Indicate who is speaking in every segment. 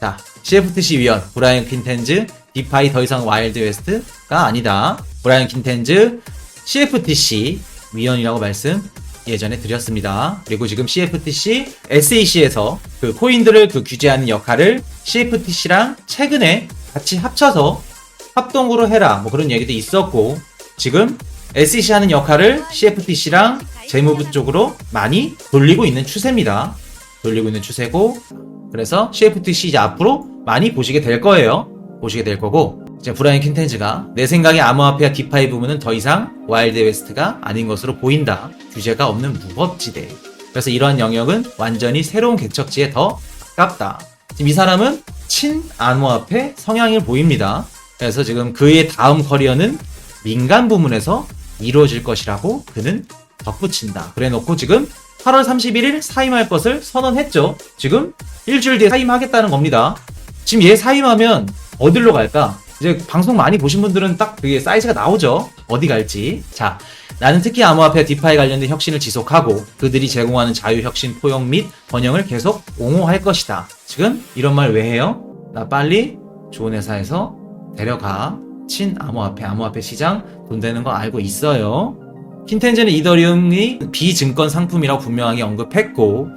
Speaker 1: 자, CFTC 위원 브라이언 퀸텐즈 디파이 더 이상 와일드 웨스트가 아니다. 브라이언 퀸텐즈 CFTC 위원이라고 말씀 예전에 드렸습니다. 그리고 지금 CFTC SEC에서 그 코인들을 그 규제하는 역할을 CFTC랑 최근에 같이 합쳐서 합동으로 해라 뭐 그런 얘기도 있었고 지금 SEC 하는 역할을 CFTC랑 재무부 쪽으로 많이 돌리고 있는 추세입니다. 돌리고 있는 추세고 그래서 CFTC 이제 앞으로 많이 보시게 될 거예요. 보시게 될 거고 이제 브라이언 킨텐즈가 내 생각에 암호화폐와 디파이 부분은 더 이상 와일드 웨스트가 아닌 것으로 보인다. 규제가 없는 무법지대. 그래서 이러한 영역은 완전히 새로운 개척지에 더 가깝다. 지금 이 사람은 친 암호화폐 성향을 보입니다. 그래서 지금 그의 다음 커리어는 민간 부문에서 이루어질 것이라고 그는 덧붙인다. 그래 놓고 지금 8월 31일 사임할 것을 선언했죠. 지금 일주일 뒤에 사임하겠다는 겁니다. 지금 얘 사임하면 어디로 갈까? 이제 방송 많이 보신 분들은 딱 그게 사이즈가 나오죠. 어디 갈지. 자, 나는 특히 암호화폐 디파이 관련된 혁신을 지속하고 그들이 제공하는 자유 혁신 포용 및 번영을 계속 옹호할 것이다. 지금 이런 말 왜 해요? 나 빨리 좋은 회사에서 데려가. 친 암호화폐, 암호화폐 시장 돈 되는 거 알고 있어요. 킨텐즈는 이더리움이 비증권 상품이라고 분명하게 언급했고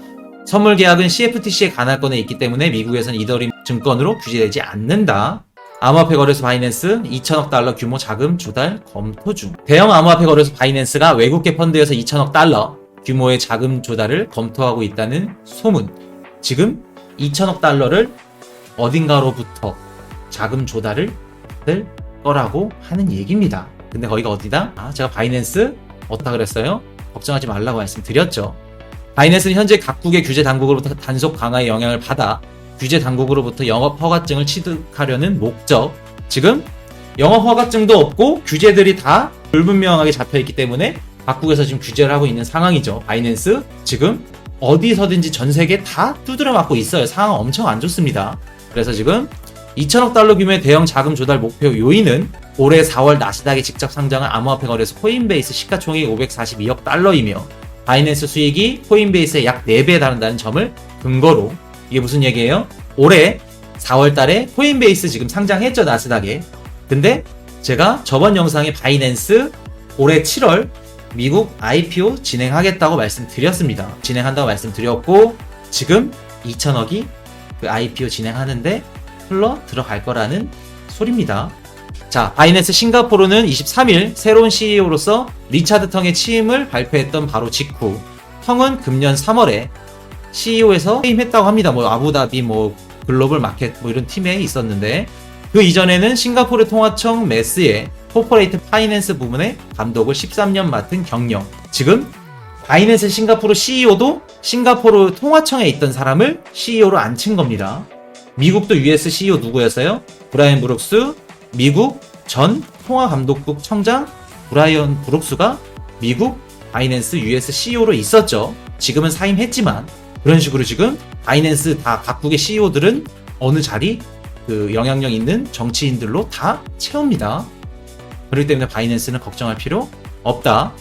Speaker 1: 선물 계약은 CFTC의 관할권에 있기 때문에 미국에서는 이더리움 증권으로 규제되지 않는다. 암호화폐 거래소 바이낸스 2천억 달러 규모 자금 조달 검토 중. 대형 암호화폐 거래소 바이낸스가 외국계 펀드에서 2천억 달러 규모의 자금 조달을 검토하고 있다는 소문. 지금 2천억 달러를 어딘가로부터 자금 조달을 될 거라고 하는 얘기입니다. 근데 거기가 어디다? 아, 제가 바이낸스 어디다 그랬어요? 걱정하지 말라고 말씀드렸죠. 바이낸스는 현재 각국의 규제 당국으로부터 단속 강화의 영향을 받아 규제 당국으로부터 영업 허가증을 취득하려는 목적. 지금 영업 허가증도 없고 규제들이 다 불분명하게 잡혀 있기 때문에 각국에서 지금 규제를 하고 있는 상황이죠. 바이낸스 지금 어디서든지 전 세계 다 두드려 맞고 있어요. 상황 엄청 안 좋습니다. 그래서 지금 2천억 달러 규모의 대형 자금 조달 목표 요인은 올해 4월 나스닥에 직접 상장한 암호화폐 거래소 코인베이스 시가총액 542억 달러이며 바이낸스 수익이 코인베이스의 약 4배에 달한다는 점을 근거로 이게 무슨 얘기예요? 올해 4월 달에 코인베이스 지금 상장했죠, 나스닥에. 근데 제가 저번 영상에 바이낸스 올해 7월 미국 IPO 진행하겠다고 말씀드렸습니다. 진행한다고 말씀드렸고, 지금 2천억이 그 IPO 진행하는데 흘러 들어갈 거라는 소리입니다. 자, 바이낸스 싱가포르는 23일 새로운 CEO로서 리차드 텅의 취임을 발표했던 바로 직후, 텅은 금년 3월에 CEO에서 퇴임했다고 합니다. 뭐 아부다비 뭐 글로벌 마켓 뭐 이런 팀에 있었는데 그 이전에는 싱가포르 통화청 메스의 코퍼레이트 파이낸스 부문의 감독을 13년 맡은 경력. 지금 바이낸스 싱가포르 CEO도 싱가포르 통화청에 있던 사람을 CEO로 앉힌 겁니다. 미국도 US CEO 누구였어요? 브라이언 브룩스, 미국 전 통화감독국 청장 브라이언 브룩스가 미국 바이낸스 US CEO로 있었죠. 지금은 사임했지만 그런 식으로 지금 바이낸스 다 각국의 CEO들은 어느 자리 그 영향력 있는 정치인들로 다 채웁니다. 그렇기 때문에 바이낸스는 걱정할 필요 없다.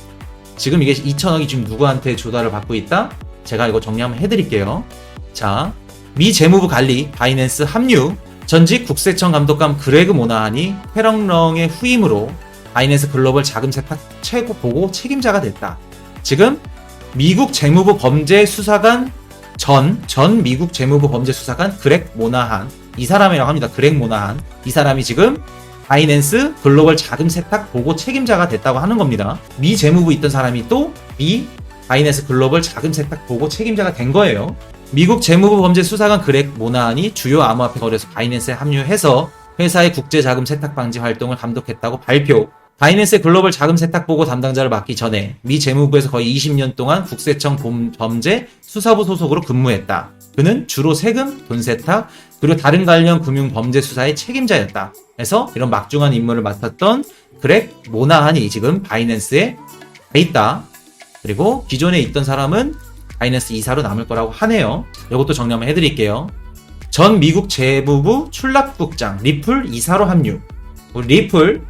Speaker 1: 지금 이게 2천억이 지금 누구한테 조달을 받고 있다? 제가 이거 정리 한번 해드릴게요. 자, 미 재무부 관리 바이낸스 합류 전직 국세청 감독관 그레그 모나한이 페렁렁의 후임으로 바이낸스 글로벌 자금 세탁 최고 보고 책임자가 됐다. 지금 미국 재무부 범죄 수사관 전, 전 미국 재무부 범죄 수사관 그렉 모나한 이 사람이라고 합니다. 그렉 모나한 이 사람이 지금 바이낸스 글로벌 자금 세탁 보고 책임자가 됐다고 하는 겁니다. 미 재무부 있던 사람이 또 미 바이낸스 글로벌 자금 세탁 보고 책임자가 된 거예요. 미국 재무부 범죄 수사관 그렉 모나한이 주요 암호화폐 거래소 바이낸스에 합류해서 회사의 국제 자금 세탁 방지 활동을 감독했다고 발표. 바이낸스의 글로벌 자금 세탁 보고 담당자를 맡기 전에 미 재무부에서 거의 20년 동안 국세청 범- 범죄 수사부 소속으로 근무했다. 그는 주로 세금, 돈 세탁, 그리고 다른 관련 금융 범죄 수사의 책임자였다. 그래서 이런 막중한 임무를 맡았던 그렉 모나한이 지금 바이낸스에 가 있다. 그리고 기존에 있던 사람은 바이낸스 이사로 남을 거라고 하네요. 이것도 정리 한번 해드릴게요. 전 미국 재무부 출납국장 리플 이사로 합류. 우리 리플,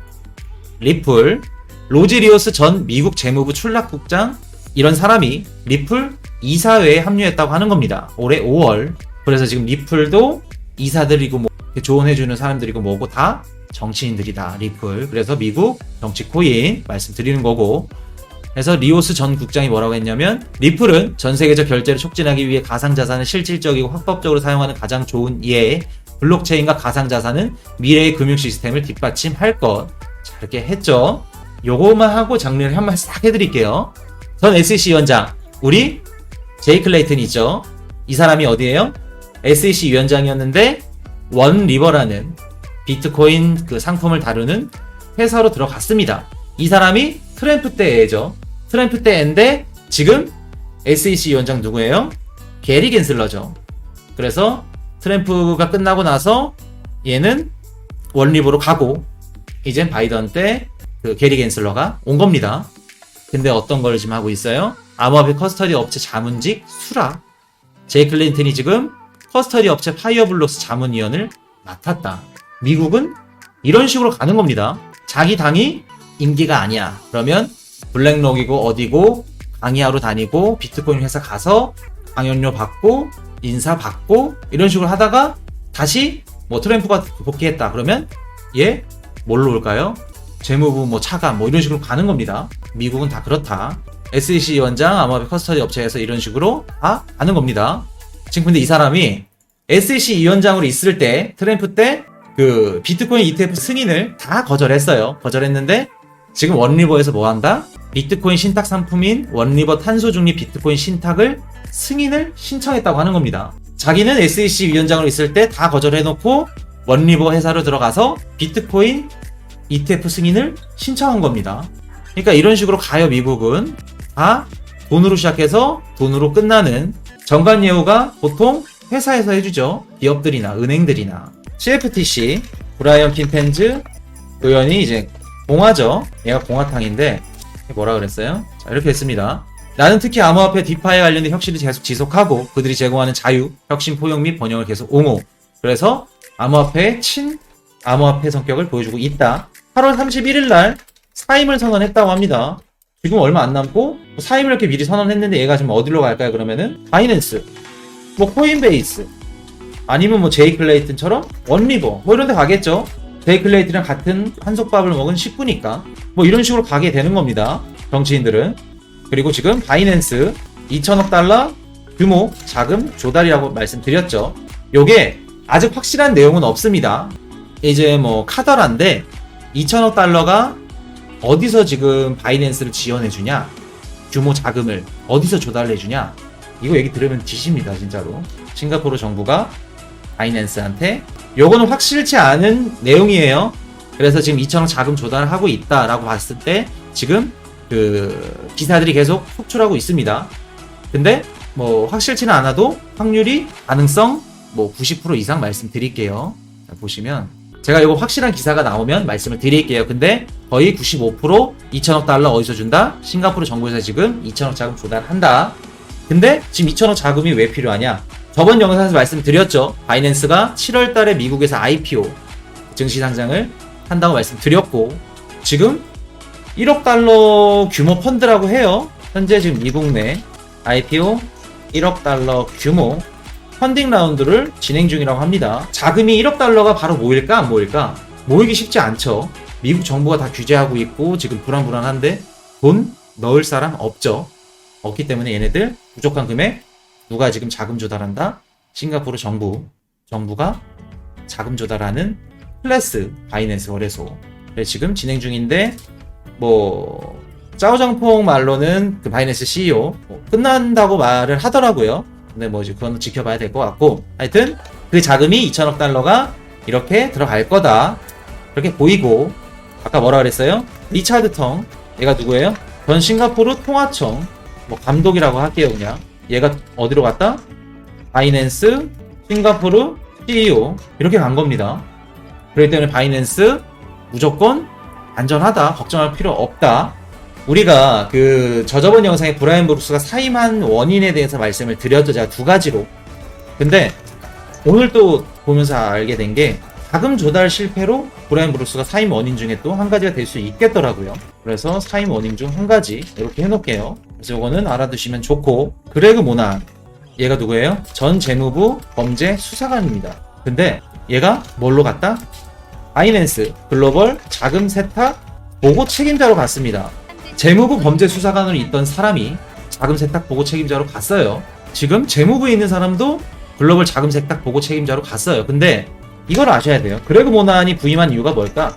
Speaker 1: 리플, 로지리오스 전 미국 재무부 출납국장 이런 사람이 리플 이사회에 합류했다고 하는 겁니다. 올해 5월. 그래서 지금 리플도 이사들이고 뭐 조언해주는 사람들이고 뭐고 다 정치인들이다 리플 그래서 미국 정치 코인 말씀드리는 거고 그래서 리오스 전 국장이 뭐라고 했냐면 리플은 전 세계적 결제를 촉진하기 위해 가상 자산을 실질적이고 합법적으로 사용하는 가장 좋은 예 블록체인과 가상 자산은 미래의 금융 시스템을 뒷받침할 것 자, 이렇게 했죠 요거만 하고 정리를 한번 싹 해드릴게요 전 SEC 위원장 우리 제이 클레이튼 있죠 이 사람이 어디에요? SEC 위원장이었는데 원 리버라는 비트코인 그 상품을 다루는 회사로 들어갔습니다. 이 사람이 트램프 때죠. 트램프 때인데 지금 SEC 위원장 누구예요? 게리 겐슬러죠. 그래서 트램프가 끝나고 나서 얘는 원리버로 가고 이젠 바이든 때 그 게리 겐슬러가 온 겁니다. 근데 어떤 걸 지금 하고 있어요? 암호화폐 커스터디 업체 자문직 수라 제이 클린턴이 지금 커스터디 업체 파이어블록스 자문위원을 맡았다. 미국은 이런 식으로 가는 겁니다. 자기 당이 임기가 아니야. 그러면 블랙록이고 어디고 강의하러 다니고 비트코인 회사 가서 강연료 받고 인사 받고 이런 식으로 하다가 다시 뭐 트램프가 복귀했다. 그러면 얘 뭘로 올까요? 재무부 뭐 차관 뭐 이런 식으로 가는 겁니다. 미국은 다 그렇다. SEC 위원장 암호화폐 커스터디 업체에서 이런 식으로 다 가는 겁니다. 지금 근데 이 사람이 SEC 위원장으로 있을 때 트램프 때 그 비트코인 ETF 승인을 다 거절했어요. 거절했는데 지금 원리버에서 뭐 한다? 비트코인 신탁 상품인 원리버 탄소 중립 비트코인 신탁을 승인을 신청했다고 하는 겁니다. 자기는 SEC 위원장으로 있을 때 다 거절해놓고 원리버 회사로 들어가서 비트코인 ETF 승인을 신청한 겁니다. 그러니까 이런 식으로 가요 미국은 다 돈으로 시작해서 돈으로 끝나는 정관 예우가 보통 회사에서 해주죠. 기업들이나 은행들이나 CFTC 브라이언 킨펜즈 의원이 이제 공화죠. 얘가 공화탕인데 뭐라 그랬어요? 자 이렇게 했습니다. 나는 특히 암호화폐 디파이에 관련된 혁신을 계속 지속하고 그들이 제공하는 자유, 혁신 포용 및 번영을 계속 옹호. 그래서 암호화폐의 친 암호화폐 성격을 보여주고 있다. 8월 31일 날 사임을 선언했다고 합니다. 지금 얼마 안 남고 사임을 이렇게 미리 선언했는데 얘가 지금 어디로 갈까요? 그러면은 바이낸스, 뭐 코인베이스, 아니면 뭐 제이 클레이튼처럼 원리버 뭐 이런 데 가겠죠. 제이 클레이튼이랑 같은 한솥밥을 먹은 식구니까 뭐 이런 식으로 가게 되는 겁니다. 정치인들은 그리고 지금 바이낸스 2천억 달러 규모 자금 조달이라고 말씀드렸죠. 요게 아직 확실한 내용은 없습니다. 이제 뭐 카더라인데 2천억 달러가 어디서 지금 바이낸스를 지원해 주냐? 규모 자금을 어디서 조달해 주냐? 이거 얘기 들으면 지십니다, 진짜로. 싱가포르 정부가 바이낸스한테 요거는 확실치 않은 내용이에요. 그래서 지금 2천억 자금 조달을 하고 있다라고 봤을 때 지금 그 기사들이 계속 속출하고 있습니다. 근데 뭐 확실치는 않아도 확률이 가능성 뭐 90% 이상 말씀드릴게요. 자, 보시면 제가 이거 확실한 기사가 나오면 말씀을 드릴게요. 근데 거의 95% 2천억 달러 어디서 준다? 싱가포르 정부에서 지금 2천억 자금 조달한다. 근데 지금 2천억 자금이 왜 필요하냐? 저번 영상에서 말씀드렸죠. 바이낸스가 7월 달에 미국에서 IPO 증시 상장을 한다고 말씀드렸고 지금 1억 달러 규모 펀드라고 해요. 현재 지금 미국 내 IPO 1억 달러 규모 펀딩 라운드를 진행 중이라고 합니다. 자금이 1억 달러가 바로 모일까 안 모일까? 모이기 쉽지 않죠. 미국 정부가 다 규제하고 있고 지금 불안불안한데 돈 넣을 사람 없죠. 없기 때문에 얘네들 부족한 금액 누가 지금 자금 조달한다? 싱가포르 정부 정부가 자금 조달하는 클래스 바이낸스 거래소 네, 지금 진행 중인데 뭐 짜오장퐁 말로는 그 바이낸스 CEO 뭐 끝난다고 말을 하더라고요. 근데 뭐 이제 그건 지켜봐야 될 것 같고 하여튼 그 자금이 2천억 달러가 이렇게 들어갈 거다 그렇게 보이고 아까 뭐라 그랬어요? 리차드 텅 얘가 누구예요? 전 싱가포르 통화청 뭐 감독이라고 할게요 그냥 얘가 어디로 갔다? 바이낸스 싱가포르 CEO 이렇게 간 겁니다. 그렇기 때문에 바이낸스 무조건 안전하다 걱정할 필요 없다. 우리가 그 저저번 영상에 브라이언 브룩스가 사임한 원인에 대해서 말씀을 드렸죠. 제가 두 가지로. 근데 오늘 또 보면서 알게 된 게 자금 조달 실패로 브라이언 브룩스가 사임 원인 중에 또 한 가지가 될 수 있겠더라고요. 그래서 사임 원인 중 한 가지 이렇게 해놓을게요. 이거는 알아두시면 좋고 그레그 모난 얘가 누구예요? 전 재무부 범죄 수사관입니다. 근데 얘가 뭘로 갔다? 바이낸스 글로벌 자금 세탁 보고 책임자로 갔습니다. 재무부 범죄 수사관으로 있던 사람이 자금 세탁 보고 책임자로 갔어요. 지금 재무부에 있는 사람도 글로벌 자금 세탁 보고 책임자로 갔어요. 근데 이걸 아셔야 돼요. 그레그 모나한이 부임한 이유가 뭘까?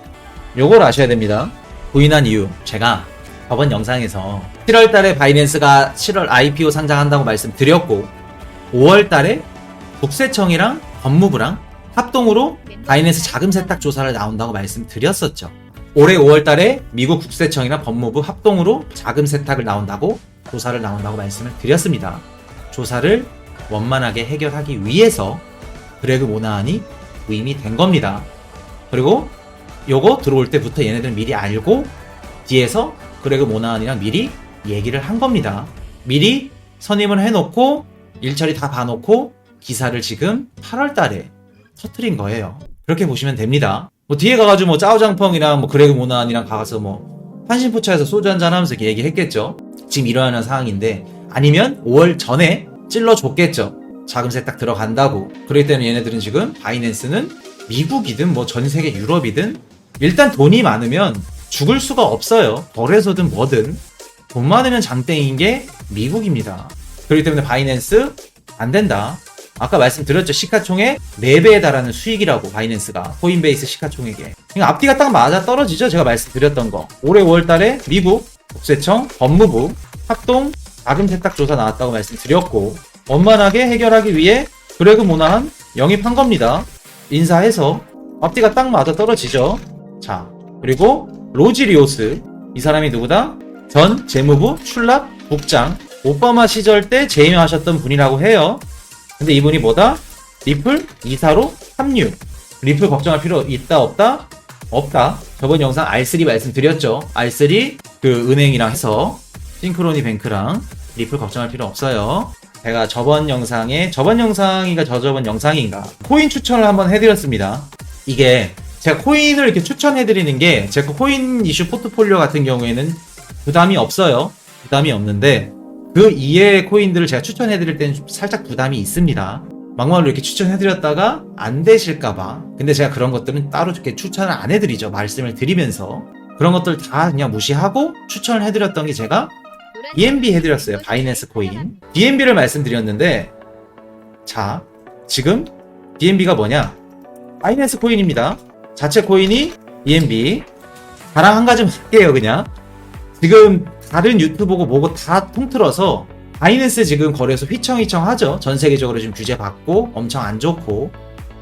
Speaker 1: 요걸 아셔야 됩니다. 부인한 이유. 제가 저번 영상에서 7월 달에 바이낸스가 7월 IPO 상장한다고 말씀드렸고 5월 달에 국세청이랑 법무부랑 합동으로 바이낸스 자금 세탁 조사를 나온다고 말씀드렸었죠. 올해 5월 달에 미국 국세청이랑 법무부 합동으로 자금 세탁을 나온다고 조사를 나온다고 말씀을 드렸습니다. 조사를 원만하게 해결하기 위해서 그레그 모나한이 부임이 된 겁니다. 그리고 요거 들어올 때부터 얘네들은 미리 알고 뒤에서 그레그 모나한이랑 미리 얘기를 한 겁니다. 미리 선임을 해놓고 일처리 다 봐놓고 기사를 지금 8월 달에 터트린 거예요. 그렇게 보시면 됩니다. 뭐 뒤에 가가지고 뭐 짜오장펑이랑 뭐 그레그 모나한이랑 가서 뭐 한신포차에서 소주 한잔 하면서 이렇게 얘기했겠죠. 지금 일어나는 상황인데 아니면 5월 전에 찔러줬겠죠. 자금 세탁 들어간다고. 그렇기 때문에 얘네들은 지금 바이낸스는 미국이든 뭐 전 세계 유럽이든 일단 돈이 많으면 죽을 수가 없어요. 벌에서든 뭐든 돈 많으면 장땡인 게 미국입니다. 그렇기 때문에 바이낸스 안 된다. 아까 말씀드렸죠. 시가총액 4배에 달하는 수익이라고 바이낸스가 코인베이스 시가총액에. 그러니까 앞뒤가 딱 맞아 떨어지죠. 제가 말씀드렸던 거. 올해 5월 달에 미국 국세청 법무부 합동 자금 세탁 조사 나왔다고 말씀드렸고 원만하게 해결하기 위해 그레그 모나한 영입한 겁니다. 인사해서 앞뒤가 딱 맞아 떨어지죠. 자, 그리고 로지리오스 이 사람이 누구다? 전 재무부 출납 국장 오바마 시절 때 재임하셨던 분이라고 해요. 근데 이분이 뭐다? 리플 이사로 합류. 리플 걱정할 필요 있다 없다? 없다. 저번 영상 R3 말씀드렸죠. R3 그 은행이랑 해서 싱크로니 뱅크랑 리플 걱정할 필요 없어요. 제가 저번 영상에 저번 영상인가 저저번 영상인가 코인 추천을 한번 해드렸습니다. 이게 제가 코인을 이렇게 추천해드리는 게 제가 코인 이슈 포트폴리오 같은 경우에는 부담이 없어요. 부담이 없는데 그 이외의 코인들을 제가 추천해드릴 때는 좀 살짝 부담이 있습니다. 막말로 이렇게 추천해드렸다가 안 되실까봐. 근데 제가 그런 것들은 따로 이렇게 추천을 안 해드리죠. 말씀을 드리면서. 그런 것들 다 그냥 무시하고 추천을 해드렸던 게 제가 BNB 해드렸어요. 바이낸스 코인. BNB를 말씀드렸는데, 자, 지금 BNB가 뭐냐? 바이낸스 코인입니다. 자체 코인이 BNB. 자랑 한 가지만 할게요, 그냥. 지금 다른 유튜브고 뭐고 다 통틀어서 바이낸스 지금 거래소 휘청휘청 하죠. 전 세계적으로 지금 규제 받고 엄청 안 좋고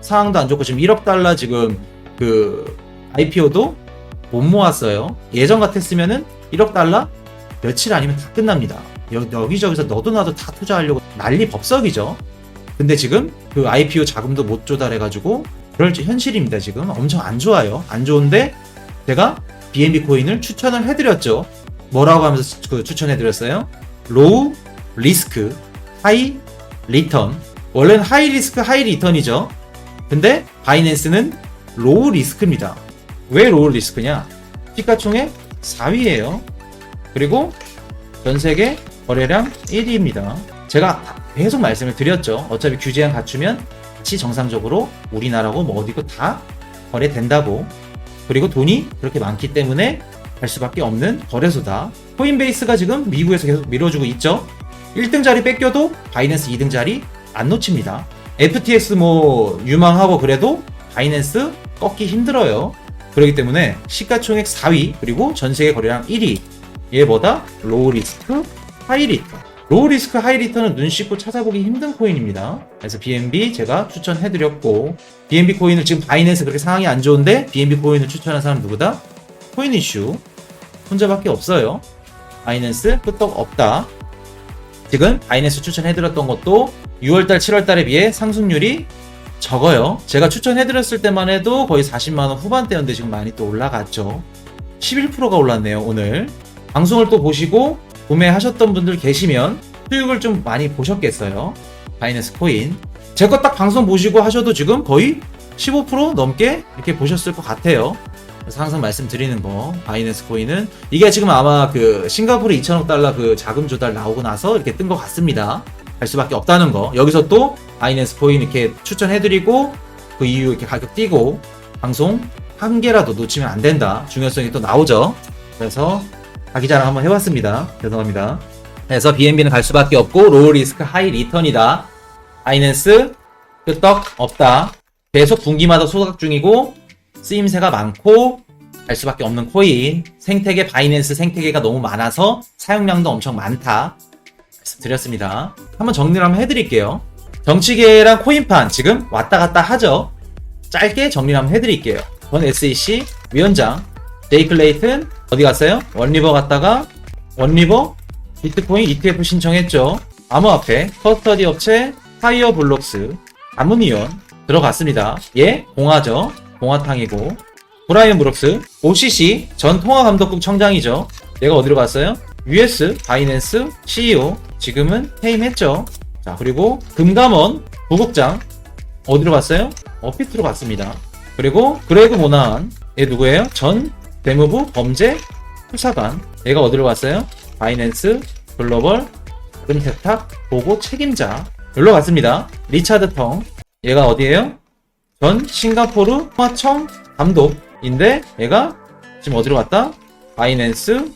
Speaker 1: 상황도 안 좋고 지금 1억 달러 지금 그 IPO도 못 모았어요. 예전 같았으면은 1억 달러 며칠 아니면 다 끝납니다. 여, 여기저기서 너도 나도 다 투자하려고 난리 법석이죠. 근데 지금 그 IPO 자금도 못 조달해가지고 그럴 현실입니다. 지금 엄청 안 좋아요. 안 좋은데 제가 BNB 코인을 추천을 해드렸죠. 뭐라고 하면서 그 추천해드렸어요? 로우 리스크, 하이 리턴. 원래는 하이 리스크, 하이 리턴이죠. 근데 바이낸스는 로우 리스크입니다. 왜 로우 리스크냐? 시가총액 4위예요. 그리고 전 세계 거래량 1위입니다. 제가 계속 말씀을 드렸죠. 어차피 규제안 갖추면 같이 정상적으로 우리나라고 뭐 어디고 다 거래된다고. 그리고 돈이 그렇게 많기 때문에 갈 수밖에 없는 거래소다. 코인베이스가 지금 미국에서 계속 밀어주고 있죠. 1등 자리 뺏겨도 바이낸스 2등 자리 안 놓칩니다. FTX 뭐 유망하고 그래도 바이낸스 꺾기 힘들어요. 그렇기 때문에 시가총액 4위 그리고 전 세계 거래량 1위 얘보다 로우 리스크 하이 리턴 로우 리스크 하이 리턴은 눈 씻고 찾아보기 힘든 코인입니다. 그래서 BNB 제가 추천해드렸고 BNB 코인을 지금 바이낸스 그렇게 상황이 안 좋은데 BNB 코인을 추천한 사람 누구다? 코인 이슈 혼자밖에 없어요. 바이낸스 끄떡 없다. 지금 바이낸스 추천해드렸던 것도 6월달, 7월달에 비해 상승률이 적어요. 제가 추천해드렸을 때만 해도 거의 40만원 후반대였는데 지금 많이 또 올라갔죠. 11%가 올랐네요, 오늘. 방송을 또 보시고 구매하셨던 분들 계시면 수익을 좀 많이 보셨겠어요. 바이낸스 코인. 제 거 딱 방송 보시고 하셔도 지금 거의 15% 넘게 이렇게 보셨을 것 같아요. 그래서 항상 말씀드리는 거 바이낸스 코인은 이게 지금 아마 그 싱가포르 2천억 달러 그 자금 조달 나오고 나서 이렇게 뜬 것 같습니다. 갈 수밖에 없다는 거. 여기서 또 바이낸스 코인 이렇게 추천해드리고 그 이후 이렇게 가격 뛰고 방송 한 개라도 놓치면 안 된다. 중요성이 또 나오죠. 그래서 자기 자랑 한번 해봤습니다. 죄송합니다. 그래서 BNB는 갈 수밖에 없고 로우 리스크 하이 리턴이다. 바이낸스 끄떡 없다. 계속 분기마다 소각 중이고 쓰임새가 많고 갈 수밖에 없는 코인 생태계 바이낸스 생태계가 너무 많아서 사용량도 엄청 많다. 말씀드렸습니다. 한번 정리를 한번 해드릴게요. 정치계랑 코인판 지금 왔다 갔다 하죠. 짧게 정리를 한번 해드릴게요. 전 SEC 위원장 제이 클 레이튼 어디 갔어요? 원리버 갔다가 원리버 비트코인 ETF 신청했죠. 암호화폐 커스터디 업체 파이어 블록스 자문위원 들어갔습니다. 얘 공화죠. 공화탕이고 브라이언 브룩스 OCC 전 통화감독국 청장이죠. 얘가 어디로 갔어요? US 바이낸스 CEO 지금은 퇴임했죠. 자 그리고 금감원 부국장 어디로 갔어요? 어피트로 갔습니다. 그리고 그레그 모나한 얘 누구예요? 전 대무부 범죄 수사관 얘가 어디로 갔어요? 바이낸스 글로벌 자금 세탁 보고 책임자 여기로 갔습니다. 리차드 텅 얘가 어디예요? 전 싱가포르 통화청 감독인데 얘가 지금 어디로 갔다? 바이낸스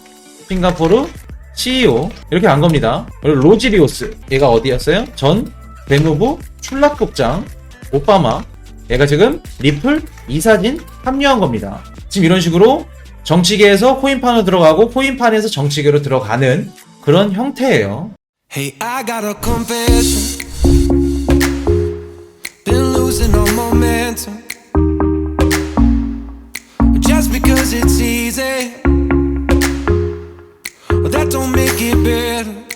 Speaker 1: 싱가포르 CEO 이렇게 간 겁니다. 로지리오스 얘가 어디였어요? 전 대무부 출납국장 오바마 얘가 지금 리플 이사진 합류한 겁니다. 지금 이런 식으로 정치계에서 코인판으로 들어가고 코인판에서 정치계로 들어가는 그런 형태예요.
Speaker 2: Hey, I got a confession. Been losing all momentum. Just because it's easy, that don't make it better.